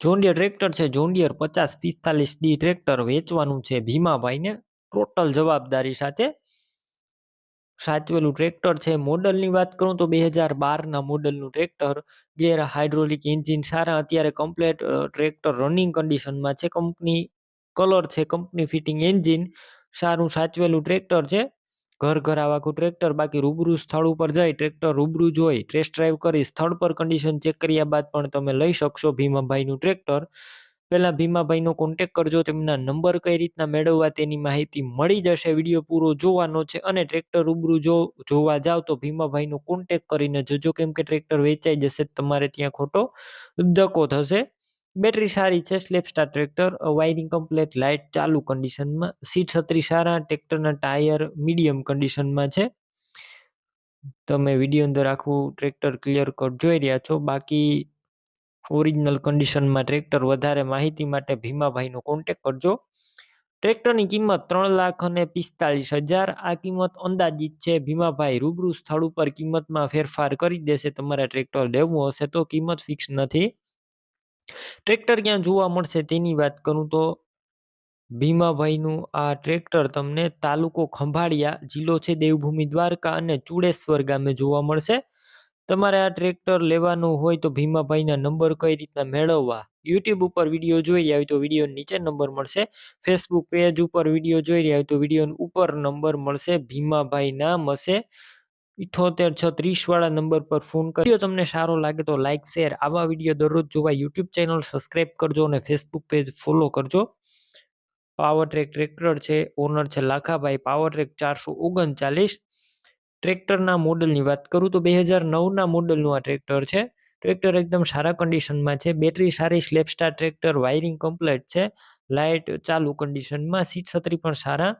John Deere tractor છે John Deere પચાસ પિસ્તાલીસ ડી ટ્રેક્ટર વેચવાનું છે ભીમાભાઈને, ટોટલ જવાબદારી સાથે સાચવેલું ટ્રેક્ટર છે. મોડલની વાત કરું તો બે હજાર બારના મોડલનું ટ્રેક્ટર ગેર હાઇડ્રોલિક એન્જિન સારા, અત્યારે કમ્પ્લેટ ટ્રેક્ટર રનિંગ કન્ડિશનમાં છે. કંપની કલર છે, કંપની ફિટિંગ એન્જિન સારું સાચવેલું ટ્રેક્ટર છે. ઘર ઘર આવાકું ટ્રેક્ટર, બાકી રૂબરૂ સ્થળ ઉપર જઈ ટ્રેક્ટર રૂબરૂ જોઈ ટેસ્ટ ડ્રાઈવ કરી, સ્થળ પર કન્ડિશન ચેક કર્યા બાદ પણ તમે લઈ શકશો ભીમાભાઈનું ટ્રેક્ટર. પહેલાં ભીમાભાઈનો કોન્ટેક કરજો, તેમના નંબર કઈ રીતના મેળવવા તેની માહિતી મળી જશે, વીડિયો પૂરો જોવાનો છે અને ટ્રેક્ટર રૂબરૂ જો, જોવા જાવ તો ભીમાભાઈનો કોન્ટેક કરીને જજો, કેમ કે ટ્રેક્ટર વેચાઈ જશે, તમારે ત્યાં ખોટો ધક્કો થશે. બેટરી સારી છે self starter tractor wiring complete light ચાલુ કન્ડિશનમાં સીટ છત્રી સારા ટ્રેક્ટરના ટાયર મીડિયમ કન્ડિશનમાં છે. તમે વીડિયો અંદર આખું ટ્રેક્ટર ક્લિયર કટ જોઈ રહ્યા છો. બાકી ઓરિજિનલ કન્ડિશનમાં ટ્રેક્ટર વધારે માહિતી માટે ભીમાભાઈનો કોન્ટેક કરજો. ટ્રેક્ટરની કિંમત ત્રણ લાખ અને પિસ્તાળીસ હજાર. આ કિંમત અંદાજિત છે. ભીમાભાઈ રૂબરૂ સ્થળ ઉપર કિંમતમાં ફેરફાર કરી દેશે. તમારે ટ્રેક્ટર લેવું હશે તો કિંમત ફિક્સ નથી. ટ્રેક્ટર ક્યાં જોવા મળશે તેની વાત કરું તો ભીમાભાઈનું આ ટ્રેક્ટર તમને તાલુકો ખંભાળિયા જિલ્લો છે દેવભૂમિ દ્વારકા અને ચુડેશ્વર ગામે જોવા મળશે. તમારે આ ટ્રેક્ટર લેવાનું હોય તો ભીમાભાઈના નંબર કઈ રીતના મેળવવા? યુટ્યુબ ઉપર વીડિયો જોઈ રહ્યા હોય તો વીડિયો નીચે નંબર મળશે. ફેસબુક પેજ ઉપર વીડિયો જોઈ રહ્યા હોય તો વીડિયો ઉપર નંબર મળશે. ભીમાભાઈ નામ હશે. ઇઠોતેર છત્રીસ વાળા નંબર પર ફોન કર્યો તમને સારો લાગે તો લાઇક શેર આવા વીડિયો દરરોજ જોવા યુટ્યુબ ચેનલ સબસ્ક્રાઈબ કરજો અને ફેસબુક પેજ ફોલો કરજો. પાવર ટ્રેક ટ્રેક્ટર છે ઓનર છે લાખાભાઈ પાવર ટ્રેક ચારસો ઓગણચાલીસ. ટ્રેક્ટરના મોડલની વાત કરું તો બે હજાર નવના મોડલનું આ ટ્રેક્ટર છે. ટ્રેક્ટર એકદમ સારા કન્ડિશનમાં છે બેટરી સારી self starter tractor wiring complete છે. લાઇટ ચાલુ કન્ડિશનમાં સીટ છત્રી પણ સારા.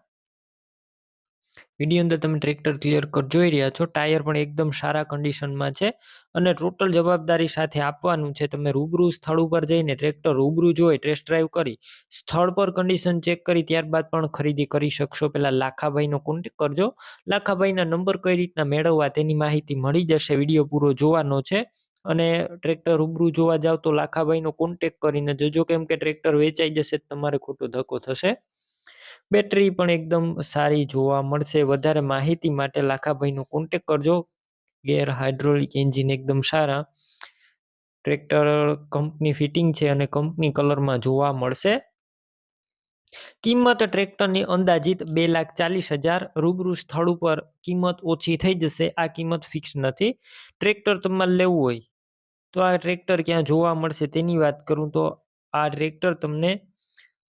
વીડિયો અંદર તમે ટ્રેક્ટર ક્લિયર કર જોઈ રહ્યા છો. ટાયર પણ એકદમ સારા કન્ડિશનમાં છે અને ટોટલ જવાબદારી સાથે આપવાનું છે. તમે રૂબરૂ સ્થળ ઉપર જઈને ટ્રેક્ટર રૂબરૂ જોઈ ટેસ્ટ ડ્રાઈવ કરી, સ્થળ પર કન્ડિશન ચેક કરી, ત્યારબાદ પણ ખરીદી કરી શકશો. પહેલાં લાખાભાઈનો કોન્ટેક કરજો. લાખાભાઈના નંબર કઈ રીતના મેળવવા તેની માહિતી મળી જશે. વીડિયો પૂરો જોવાનો છે અને ટ્રેક્ટર રૂબરૂ જોવા જાવ તો લાખાભાઈનો કોન્ટેક કરીને જજો. કેમ કે ટ્રેક્ટર વેચાઈ જશે તમારે ખોટો ધક્કો થશે. બેટરી પણ એકદમ સારી જોવા મળશે. વધારે માહિતી માટે લાખાભાઈનો કોન્ટેક કરજો. ગેર હાઇડ્રોલિક એન્જિન એકદમ સારા. ટ્રેક્ટર કંપની ફિટિંગ છે અને કંપની કલરમાં જોવા મળશે. કિંમત ટ્રેક્ટરની અંદાજિત બે લાખ ચાલીસ હજાર. રૂબરૂ સ્થળ ઉપર કિંમત ઓછી થઈ જશે. આ કિંમત ફિક્સ નથી. ટ્રેક્ટર તમારે લેવું હોય તો આ ટ્રેક્ટર ક્યાં જોવા મળશે તેની વાત કરું તો આ ટ્રેક્ટર તમને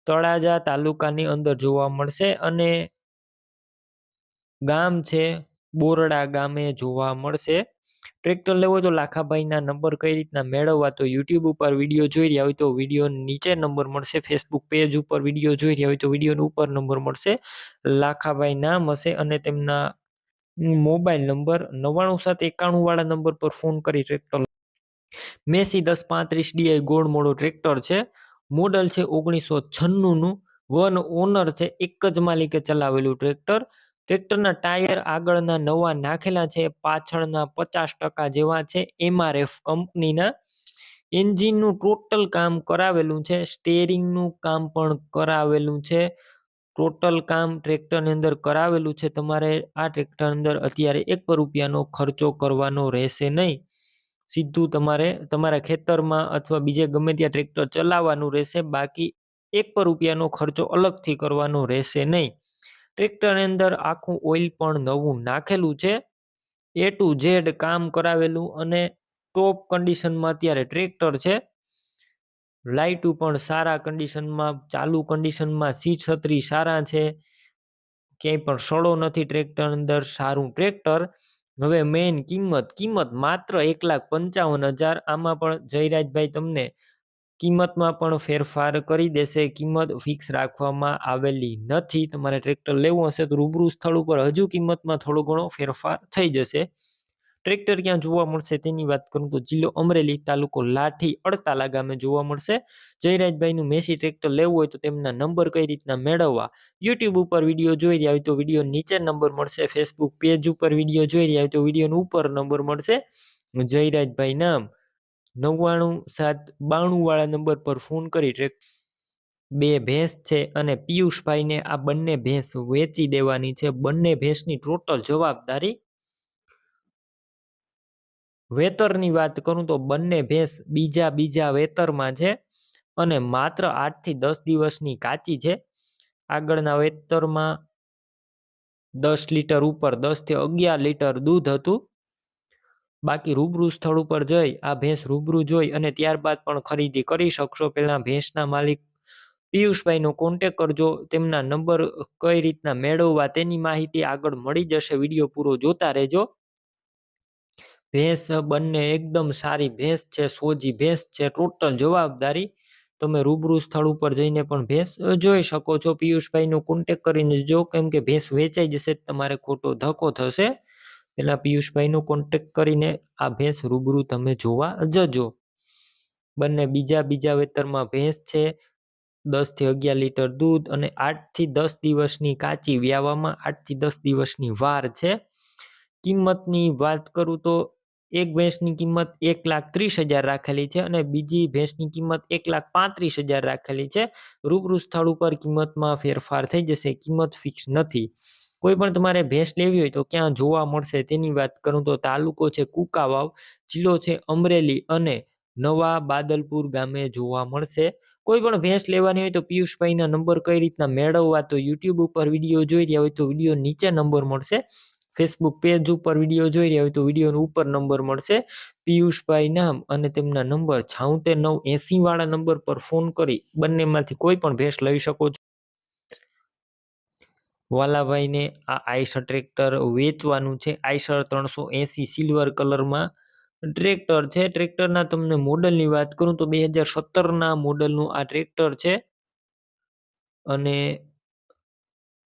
તળાજા તાલુકાની અંદર જોવા મળશે અને ગામ છે, બોરડા ગામે જોવા મળશે. ટ્રેક્ટર લેવો હોય તો લાખાભાઈના નંબર કઈ રીતના મેળવવા તો યુટ્યુબ ઉપર વીડિયો જોઈ રહ્યા હોય તો વીડિયો નીચે નંબર મળશે. ફેસબુક પેજ ઉપર વીડિયો જોઈ રહ્યા હોય તો વીડિયો ઉપર નંબર મળશે. લાખાભાઈ નામ હશે અને તેમના મોબાઈલ નંબર નવ્વાણું સાત એકાણું વાળા નંબર પર ફોન કરી ટ્રેક્ટર. મેસી દસ પાંત્રીસ ડીઆઈ ગોળ મોડો ટ્રેક્ટર છે. મોડલ છે ઓગણીસો છન્નુંનું. વન ઓનર છે, એક જ માલિકે ચલાવેલું ટ્રેક્ટર. ટ્રેક્ટરના ટાયર આગળના નવા નાખેલા છે, પાછળના પચાસ ટકા જેવા છે, એમઆરએફ કંપનીના. એન્જિનનું ટોટલ કામ કરાવેલું છે, સ્ટેરિંગનું કામ પણ કરાવેલું છે. ટોટલ કામ ટ્રેક્ટરની અંદર કરાવેલું છે, તમારે આ ટ્રેક્ટર અંદર અત્યારે એક રૂપિયાનો ખર્ચો કરવાનો રહેશે નહીં. સીધું તમારે, તમારા ખેતરમાં અથવા બીજે ગમે ત્યાં ટ્રેક્ટર ચલાવવાનું રહેશે, બાકી એક પર રૂપિયાનો ખર્ચો અલગથી કરવાનો રહેશે નહીં. ટ્રેક્ટરની અંદર આખું ઓઇલ પણ નવું નાખેલું છે. એ ટુ ઝેડ કામ કરાવેલું અને ટોપ કન્ડિશનમાં અત્યારે ટ્રેક્ટર છે. લાઇટું પણ સારા કન્ડિશનમાં, ચાલુ કન્ડિશનમાં સીટ છત્રી સારા છે. ક્યાંય પણ સડો નથી ટ્રેક્ટર અંદર સારું ટ્રેક્ટર. હવે મેઇન કિંમત કિંમત માત્ર એક લાખ પંચાવન હજાર, આમાં પણ જયરાજભાઈ તમને કિંમતમાં પણ ફેરફાર કરી દેશે. કિંમત ફિક્સ રાખવામાં આવેલી નથી. તમારે ટ્રેક્ટર લેવું હશે તો રૂબરૂ સ્થળ ઉપર હજુ કિંમતમાં થોડો ઘણો ફેરફાર થઈ જશે. ટ્રેક્ટર ક્યાં જોવા મળશે તેની વાત કરું તો જિલ્લો અમરેલી તાલુકો લાઠી અડતાલા ગામે જોવા મળશે. જયરાજભાઈનું મેસી ટ્રેક્ટર લેવું હોય તો તેમના નંબર કઈ રીતના મેળવવા? યુટ્યુબ ઉપર વીડિયો જોઈ રહ્યા હોય તો વીડિયો નીચે નંબર મળશે. ફેસબુક પેજ ઉપર વીડિયો જોઈ રહ્યા હોય તો વિડીયોનો ઉપર નંબર મળશે. જયરાજભાઈ નામ નવ્વાણું સાત બાણું વાળા નંબર પર ફોન કરી ટ્રેક બે ભેંસ છે અને પિયુષભાઈને આ બંને ભેંસ વેચી દેવાની છે. બંને ભેંસની ટોટલ જવાબદારી વેતરની વાત કરું તો બંને ભેંસ બીજા બીજા વેતરમાં છે અને માત્ર આઠથી દસ દિવસની કાચી છે. આગળના વેતરમાં દસ લીટર ઉપર દસથી અગિયાર લીટર દૂધ હતું. બાકી રૂબરૂ સ્થળ ઉપર જઈ આ ભેંસ રૂબરૂ જોઈ અને ત્યારબાદ પણ ખરીદી કરી શકશો. પહેલાં ભેંસના માલિક પિયુષભાઈનો કોન્ટેક કરજો, તેમના નંબર કઈ રીતના મેળવવા તેની માહિતી આગળ મળી જશે. વીડિયો પૂરો જોતા રહેજો. ભેંસ બંને એકદમ સારી ભેંસ છે, સોજી ભેંસ છે, ટોટલ જવાબદારી. તમે રૂબરૂ સ્થળ ઉપર જઈને પણ ભેંસ જોઈ શકો છો. પિયુષભાઈનો કોન્ટેક કરીને જો કેમ કે ભેંસ વેચાઈ જશે તમારે ખોટો ધક્કો થશે. પેલા પિયુષભાઈનો કોન્ટેક કરીને આ ભેંસ રૂબરૂ તમે જોવા જજો. બંને બીજા બીજા વેતરમાં ભેંસ છે. દસથી અગિયાર લીટર દૂધ અને આઠથી દસ દિવસની કાચી વ્યાવામાં આઠથી દસ દિવસની વાર છે. કિંમતની વાત કરું તો એક ભેંસની કિંમત એક લાખ ત્રીસ હજાર રાખેલી છે અને બીજી ભેંસની કિંમત એક લાખ પાંત્રીસ હજાર રાખેલી છે. રૂબરૂ સ્થળ ઉપર કિંમતમાં ફેરફાર થઈ જશે, કિંમત ફિક્સ નથી. કોઈ પણ તમારે ભેંસ લેવી હોય તો ક્યાં જોવા મળશે તેની વાત કરું તો તાલુકો છે કુકાવાવ, જિલ્લો છે અમરેલી અને નવા બાદલપુર ગામે જોવા મળશે. કોઈ પણ ભેંસ લેવાની હોય તો પિયુષભાઈના નંબર કઈ રીતના મેળવવા તો યુટ્યુબ ઉપર વીડિયો જોઈ રહ્યા હોય તો વીડિયો નીચે નંબર મળશે. ફેસબુક પેજ ઉપર વીડિયો જોઈ રહ્યા હોય તો વિડીયોનો ઉપર નંબર મળશે. પિયુષભાઈ નામ અને તેમના નંબર છાઉતે નવ એસી વાળા નંબર પર ફોન કરી બંનેમાંથી કોઈ પણ ભેંસ લઈ શકો છો. વાલાભાઈને આ આઈસર ટ્રેક્ટર વેચવાનું છે. આઈસર ત્રણસો એસી સિલ્વર કલરમાં ટ્રેક્ટર છે. ટ્રેક્ટરના તમને મોડલની વાત કરું તો બે હજાર સત્તરના મોડલનું આ ટ્રેક્ટર છે. અને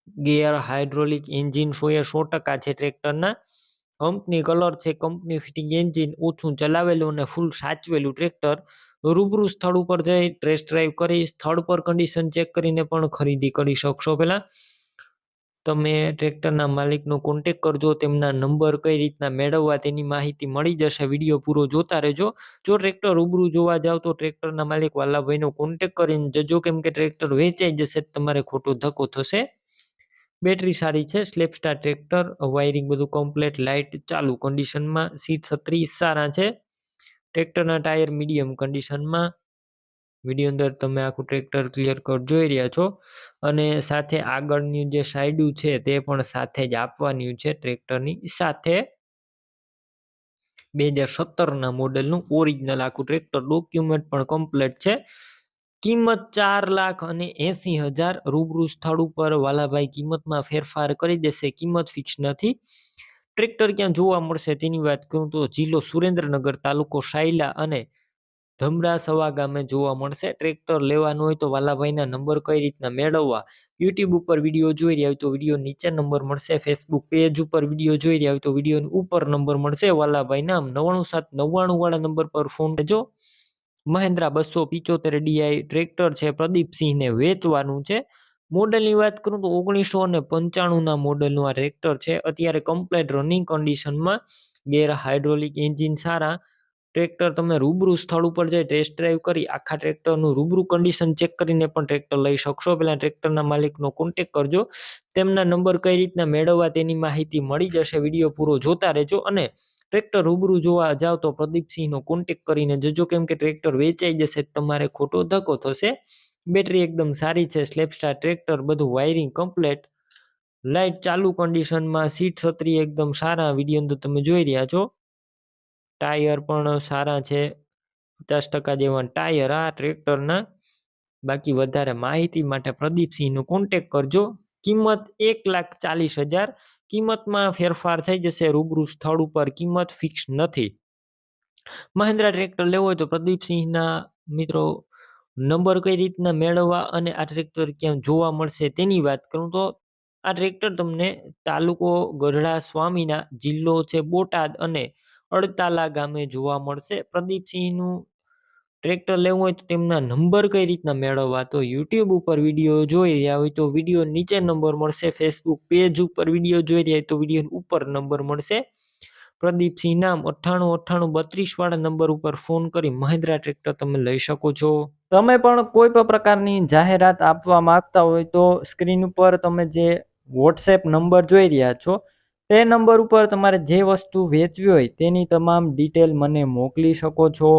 ગિયર હાઇડ્રોલિક એન્જિન સો સો ટકા છે ટ્રેક્ટરના. કંપની કલર છે, કંપની ફિટિંગ એન્જિન ઓછું ચલાવેલું અને ફૂલ સાચવેલું ટ્રેક્ટર. રૂબરૂ સ્થળ ઉપર જઈ ટેસ્ટ ડ્રાઈવ કરી, સ્થળ પર કન્ડિશન ચેક કરીને પણ ખરીદી કરી શકશો પહેલાં તમે ટ્રેક્ટરના માલિકનો કોન્ટેક કરજો, તેમના નંબર કઈ રીતના મેળવવા તેની માહિતી મળી જશે. વીડિયો પૂરો જોતા રહેજો. જો ટ્રેક્ટર રૂબરૂ જોવા જાવ તો ટ્રેક્ટરના માલિક વાલાભાઈનો કોન્ટેક કરીને જજો, કેમ કે ટ્રેક્ટર વેચાઈ જશે, તમારે ખોટો ધક્કો થશે. બેટરી સારી છે સ્લેપસ્ટાર ટ્રેક્ટર વાયરિંગ બધું કમ્પ્લેટ લાઇટ ચાલુ કન્ડિશનમાં સીટ છત્રી સારા છે. ટ્રેક્ટરના ટાયર મીડિયમ કન્ડિશનમાં વીડિયો અંદર તમે આખું ટ્રેક્ટર ક્લિયર કટ જોઈ રહ્યા છો. અને સાથે આગળની જે સાઈડું છે, તે પણ સાથે જ આપવાની છે ટ્રેક્ટરની સાથે. બે હજાર સત્તરના મોડલનું ઓરિજિનલ આખું ટ્રેક્ટર ડોક્યુમેન્ટ પણ કમ્પ્લેટ છે. કિંમત ચાર લાખ અને એસી હજાર રૂબરૂ સ્થળ ઉપર વાલાભાઈ કિંમતમાં ફેરફાર કરી દેશે. કિંમત ફિક્સ નથી. ટ્રેક્ટર ક્યાં જોવા મળશે તેની વાત કરું તો જિલ્લો સુરેન્દ્રનગર તાલુકો સાયલા અને ધમરાસવા ગામે જોવા મળશે. ટ્રેક્ટર લેવાનું હોય તો વાલાભાઈના નંબર કઈ રીતના મેળવવા? યુટ્યુબ ઉપર વીડિયો જોઈ રહ્યા હોય તો વીડિયો નીચે નંબર મળશે. ફેસબુક પેજ ઉપર વીડિયો જોઈ રહ્યા હોય તો વીડિયો ઉપર નંબર મળશે. વાલાભાઈ નામ નવ્વાણું સાત નવ્વાણું વાળા નંબર પર ફોન કરજો. મહેન્દ્રા બસો પિચોતેર ડીઆઈ ટ્રેક્ટર છે, પ્રદીપસિંહને વેચવાનું છે. મોડલની વાત કરું તો ઓગણીસો અને પંચાણુંના મોડલનું આ ટ્રેક્ટર છે. અત્યારે કમ્પ્લેટ રનિંગ કન્ડિશનમાં ગેર હાઇડ્રોલિક એન્જિન સારા. ટ્રેક્ટર તમે રૂબરૂ સ્થળ ઉપર જઈ ટેસ્ટ ડ્રાઈવ કરી આખા ટ્રેક્ટરનું રૂબરૂ કન્ડિશન ચેક કરીને પણ ટ્રેક્ટર લઈ શકશો. પહેલાં ટ્રેક્ટરના માલિકનો કોન્ટેક કરજો. તેમના નંબર કઈ રીતના મેળવવા તેની માહિતી મળી જશે વીડિયો પૂરો જોતા રહેજો અને ટ્રેક્ટર રૂબરૂ જોવા જાઓ તો પ્રદીપસિંહનો કોન્ટેક કરીને જજો કેમ કે ટ્રેક્ટર વેચાઈ જશે તમારે ખોટો ધક્કો થશે. બેટરી એકદમ સારી છે સ્લેપસ્ટાર ટ્રેક્ટર, બધું વાયરિંગ કમ્પ્લેટ લાઇટ ચાલુ કન્ડિશનમાં સીટ છત્રી એકદમ સારા વીડિયો અંદર તમે જોઈ રહ્યા છો. ટાયર પણ સારા છે, પચાસ ટકા જેવા ટાયર આ ટ્રેક્ટરના. બાકી વધારે માહિતી માટે પ્રદીપસિંહનો કોન્ટેક કરજો. કિંમત એક લાખ ચાલીસ હજાર કિંમતમાં ફેરફાર થઈ જશે, રૂબરૂ સ્થળ ઉપર કિંમત ફિક્સ નથી. મહિન્દ્રા ટ્રેક્ટર લેવો હોય તો પ્રદીપસિંહના મિત્રો નંબર કઈ રીતના મેળવવા અને આ ટ્રેક્ટર ક્યાં જોવા મળશે તેની વાત કરું તો આ ટ્રેક્ટર તમને તાલુકો ગઢડા સ્વામીના જિલ્લો છે બોટાદ અને અડતાલા ગામે જોવા મળશે. પ્રદીપસિંહનું ટ્રેક્ટર લેવું હોય તો તેમના નંબર કઈ રીતના મેળવવા? તો યુટ્યુબ ઉપર વીડિયો જોઈ રહ્યા હોય તો વીડિયો નીચે નંબર મળશે. ફેસબુક પેજ ઉપર વીડિયો જોઈ રહ્યા હોય તો વીડિયો ઉપર નંબર મળશે. પ્રદીપસિંહ નામ અઠ્ઠાણું અઠ્ઠાણું બત્રીસ વાળા નંબર ઉપર ફોન કરી મહિન્દ્રા ટ્રેક્ટર તમે લઈ શકો છો. તમે પણ કોઈ પણ પ્રકારની જાહેરાત આપવા માંગતા હોય તો સ્ક્રીન ઉપર તમે જે વોટ્સએપ નંબર જોઈ રહ્યા છો, તે નંબર ઉપર તમારે જે વસ્તુ વેચવી હોય તેની તમામ ડિટેલ મને મોકલી શકો છો.